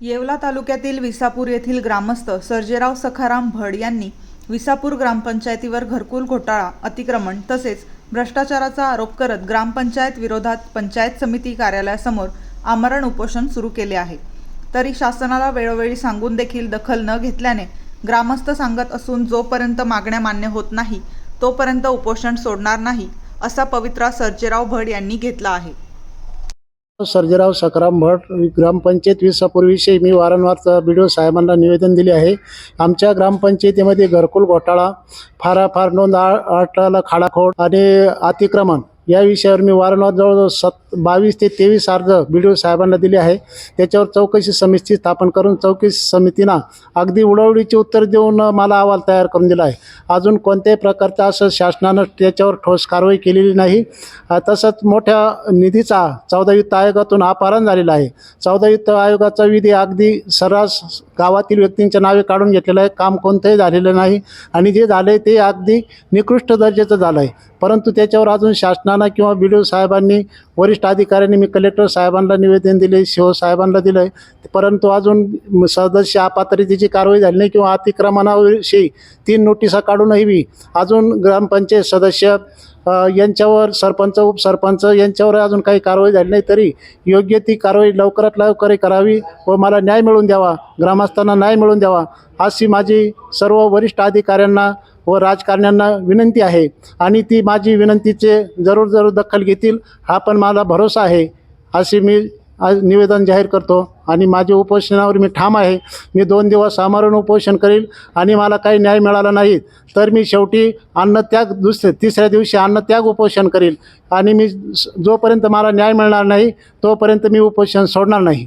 येवला तालुक्यातील विसापूर येथील ग्रामस्थ सर्जेराव सखाराम भड यांनी विसापूर ग्रामपंचायतीवर घरकुल घोटाळा अतिक्रमण तसेच भ्रष्टाचाराचा आरोप करत ग्रामपंचायत विरोधात पंचायत समिती कार्यालयासमोर आमरण उपोषण सुरू केले आहे. तरी शासनाला वेळोवेळी सांगून देखील दखल न घेतल्याने ग्रामस्थ सांगत असून जोपर्यंत मागण्या मान्य होत नाही तोपर्यंत उपोषण सोडणार नाही असा पवित्रा सर्जेराव भड यांनी घेतला आहे. सर्जेराव सकाराम भट ग्रामपंचायत विसापूरविषयी मी वारंवार बी डी ओ साहेबांना निवेदन दिले आहे. आमच्या ग्रामपंचायतीमध्ये घरकुल घोटाळा फारा फार नोंद आ- अटाला खाडाखोड आणि अतिक्रमण या विषयावर मी वारंवार जवळजवळ सत बावीस ते तेवीस अर्ज बी डी ओ साहेबांना दिले आहे. त्याच्यावर चौकशी समिती स्थापन करून चौकशी समितीनं अगदी उडवडीचे उत्तर देऊन मला अहवाल तयार करून दिला आहे. अजून कोणत्याही प्रकारचं असं शासनानं त्याच्यावर ठोस कारवाई केलेली नाही. तसंच मोठ्या निधीचा चौदा वित्त आयोगातून अपहरण झालेला आहे. चौदा वित्त आयोगाचा विधी अगदी सर्रास गावातील व्यक्तींच्या नावे काढून घेतलेलं आहे. काम कोणतंही झालेलं नाही. आणि जे झालं आहे ते अगदी निकृष्ट दर्जाचं झालं आहे परंतु त्याच्यावर अजून शासनानं किंवा बी डी ओ साहेबांनी वरिष्ठ अधिकाऱ्यांनी मी कलेक्टर साहेबांना निवेदन दिले शिव साहेबांना दिलं आहे परंतु अजून सदस्य अपात्रतेची कारवाई झाली नाही किंवा अतिक्रमणाविषयी तीन नोटिसा काढूनही बी अजून ग्रामपंचायत सदस्य यांच्यावर सरपंच उपसरपंच यांच्यावर अजून काही कारवाई झाली नाही तरी योग्य ती कारवाई लवकरात लवकर करावी व मला न्याय मिळून द्यावा ग्रामस्थांना न्याय मिळून द्यावा अशी माझी सर्व वरिष्ठ अधिकाऱ्यांना व राजकारण्यांना विनंती आहे. आणि ती माझी विनंतीचे जरूर जरूर दखल घेतील हा पण मला भरोसा आहे अशी मी आज निवेदन जाहीर करतो आणि माझ्या उपोषणावर मी ठाम आहे. मी दोन दिवस सामारून उपोषण करील आणि मला काही न्याय मिळाला नाही तर मी शेवटी अन्नत्याग दुसऱ्या तिसऱ्या दिवशी अन्नत्याग उपोषण करील. आणि मी जोपर्यंत मला न्याय मिळणार नाही तोपर्यंत मी उपोषण सोडणार नाही.